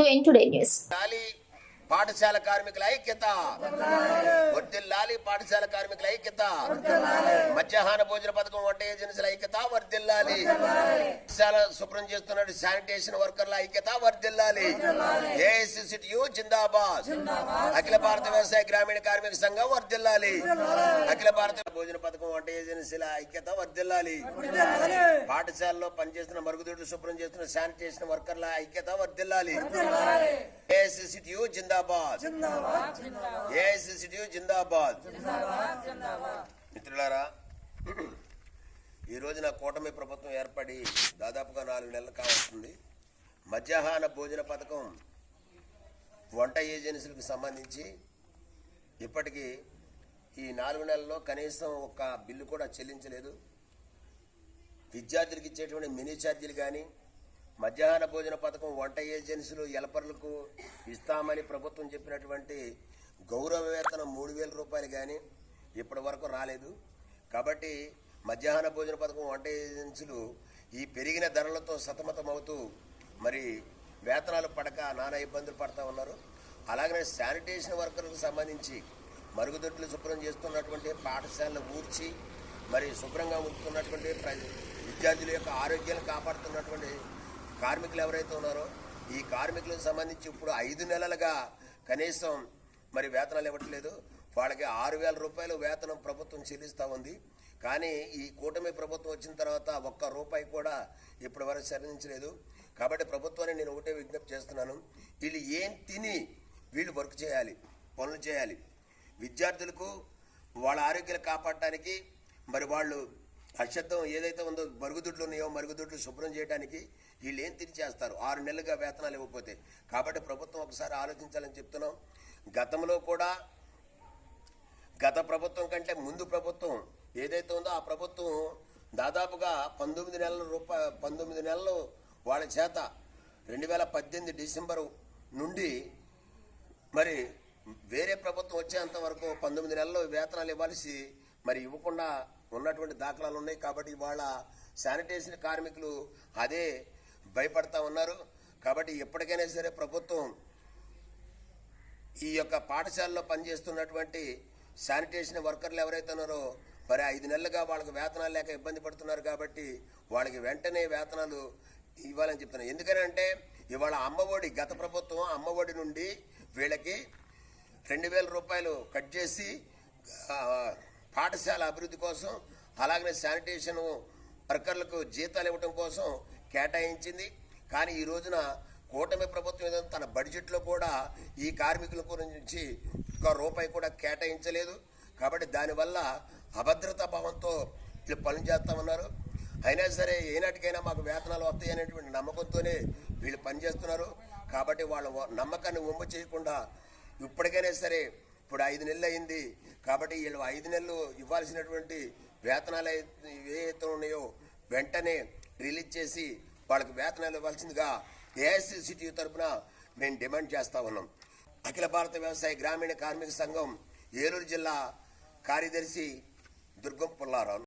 To N today news పాఠశాల కార్మికుల ఐక్యత. వర్దిల్లాలి పాఠశాల కార్మికుల ఐక్యత. మధ్యాహ్న భోజన పథకం వంట ఏజెన్సీల ఐక్యత వర్దిల్లాలి పాఠశాల శుభ్రం చేస్తున్న శానిటేషన్ వర్కర్ల ఐక్యత వర్దిల్లాలి ఏఐసిసిటియు జిందాబాద్. అఖిల భారత వ్యవసాయ గ్రామీణ కార్మిక సంఘం వర్దిల్లాలి అఖిల భారత భోజన పథకం వంట ఏజెన్సీల ఐక్యత వర్దిల్లాలి పాఠశాలలో పనిచేస్తున్న మరుగుదొడ్లు శుభ్రం చేస్తున్న శానిటేషన్ వర్కర్ల ఐక్యత వర్దిల్లాలి ఏఐసిసిటియు జిందాబాద్. ఏఐసిసిటియు జిందాబాద్. మిత్రులారా ఈ రోజున కూటమి ప్రభుత్వం ఏర్పడి దాదాపుగా నాలుగు నెలలు కావస్తుంది. మధ్యాహ్న భోజన పథకం వంట ఏజెన్సీలకు సంబంధించి ఇప్పటికీ ఈ నాలుగు నెలల్లో కనీసం ఒక బిల్లు కూడా చెల్లించలేదు. విద్యార్థులకు ఇచ్చేటువంటి మినీ ఛార్జీలు కానీ మధ్యాహ్న భోజన పథకం వంట ఏజెన్సీలు ఎలపర్లకు ఇస్తామని ప్రభుత్వం చెప్పినటువంటి గౌరవ వేతనం మూడు వేల రూపాయలు కానీ ఇప్పటి వరకు రాలేదు. కాబట్టి మధ్యాహ్న భోజన పథకం వంట ఏజెన్సీలు ఈ పెరిగిన ధరలతో సతమతమవుతూ మరి వేతనాలు పడక నానా ఇబ్బందులు పడతా ఉన్నారు. అలాగనే శానిటేషన్ వర్కర్లకు సంబంధించి మరుగుదొడ్లు శుభ్రం చేస్తున్నటువంటి పాఠశాలను ఊడ్చి మరి శుభ్రంగా ఉంచుతున్నటువంటి ప్ర- విద్యార్థుల యొక్క ఆరోగ్యాన్ని కాపాడుతున్నటువంటి కార్మికులు ఎవరైతే ఉన్నారో ఈ కార్మికులకు సంబంధించి ఇప్పుడు ఐదు నెలలుగా కనీసం మరి వేతనాలు ఇవ్వట్లేదు. వాళ్ళకి ఆరు వేల రూపాయలు వేతనం ప్రభుత్వం చెల్లిస్తూ ఉంది. కానీ ఈ కూటమి ప్రభుత్వం వచ్చిన తర్వాత ఒక్క రూపాయి కూడా ఇప్పటి వరకు చెల్లించలేదు. కాబట్టి ప్రభుత్వాన్ని నేను ఒకటే విజ్ఞప్తి చేస్తున్నాను. వీళ్ళు ఏం తిని వీళ్ళు వర్క్ చేయాలి పనులు చేయాలి. విద్యార్థులకు వాళ్ళ ఆరోగ్యాలు కాపాడటానికి మరి వాళ్ళు అశ్రద్ధం ఏదైతే ఉందో మరుగుదొడ్లు ఉన్నాయో మరుగుదొడ్లు శుభ్రం చేయడానికి వీళ్ళు ఏం తిరిగి చేస్తారు? ఆరు నెలలుగా వేతనాలు ఇవ్వకపోతే. కాబట్టి ప్రభుత్వం ఒకసారి ఆలోచించాలని చెప్తున్నాం. గతంలో కూడా గత ప్రభుత్వం కంటే ముందు ప్రభుత్వం ఏదైతే ఉందో ఆ ప్రభుత్వం దాదాపుగా పంతొమ్మిది నెలల రూపాయ పంతొమ్మిది నెలలు వాళ్ళ చేత రెండు వేల పద్దెనిమిది డిసెంబరు నుండి మరి వేరే ప్రభుత్వం వచ్చేంత వరకు పంతొమ్మిది నెలలు వేతనాలు ఇవ్వాల్సి మరి ఇవ్వకుండా ఉన్నటువంటి దాఖలాలు ఉన్నాయి కాబట్టి ఇవాళ శానిటేషన్ కార్మికులు అదే భయపడతా ఉన్నారు. కాబట్టి ఎప్పటికైనా సరే ప్రభుత్వం ఈ యొక్క పాఠశాలలో పనిచేస్తున్నటువంటి శానిటేషన్ వర్కర్లు ఎవరైతే ఉన్నారో మరి ఐదు నెలలుగా వాళ్ళకి వేతనాలు లేక ఇబ్బంది పడుతున్నారు కాబట్టి వాళ్ళకి వెంటనే వేతనాలు ఇవ్వాలని చెప్తున్నాను ఎందుకనంటే ఇవాళ అమ్మఒడి గత ప్రభుత్వం అమ్మఒడి నుండి వీళ్ళకి రెండు వేల రూపాయలు కట్ చేసి పాఠశాల అభివృద్ధి కోసం అలాగనే శానిటేషన్ వర్కర్లకు జీతాలు ఇవ్వటం కోసం కేటాయించింది. కానీ ఈ రోజున కూటమి ప్రభుత్వం ఏదైనా తన బడ్జెట్లో కూడా ఈ కార్మికుల గురించి ఒక రూపాయి కూడా కేటాయించలేదు. కాబట్టి దానివల్ల అభద్రతా భావంతో వీళ్ళు పనులు చేస్తా ఉన్నారు. అయినా సరే ఏనాటికైనా మాకు వేతనాలు వస్తాయి అనేటువంటి నమ్మకంతోనే వీళ్ళు పనిచేస్తున్నారు. కాబట్టి వాళ్ళ నమ్మకాన్ని ఒమ్ము చేయకుండా ఇప్పటికైనా సరే ఇప్పుడు ఐదు నెలలు అయింది. కాబట్టి వీళ్ళు ఐదు నెలలు ఇవ్వాల్సినటువంటి వేతనాలు ఏవైతే ఉన్నాయో వెంటనే రిలీజ్ చేసి వాళ్ళకి వేతనాలు ఇవ్వాల్సిందిగా ఏఐసిసిటి తరఫున మేము డిమాండ్ చేస్తా ఉన్నాం. అఖిల భారత వ్యవసాయ గ్రామీణ కార్మిక సంఘం ఏలూరు జిల్లా కార్యదర్శి దుర్గం పుల్లారావు.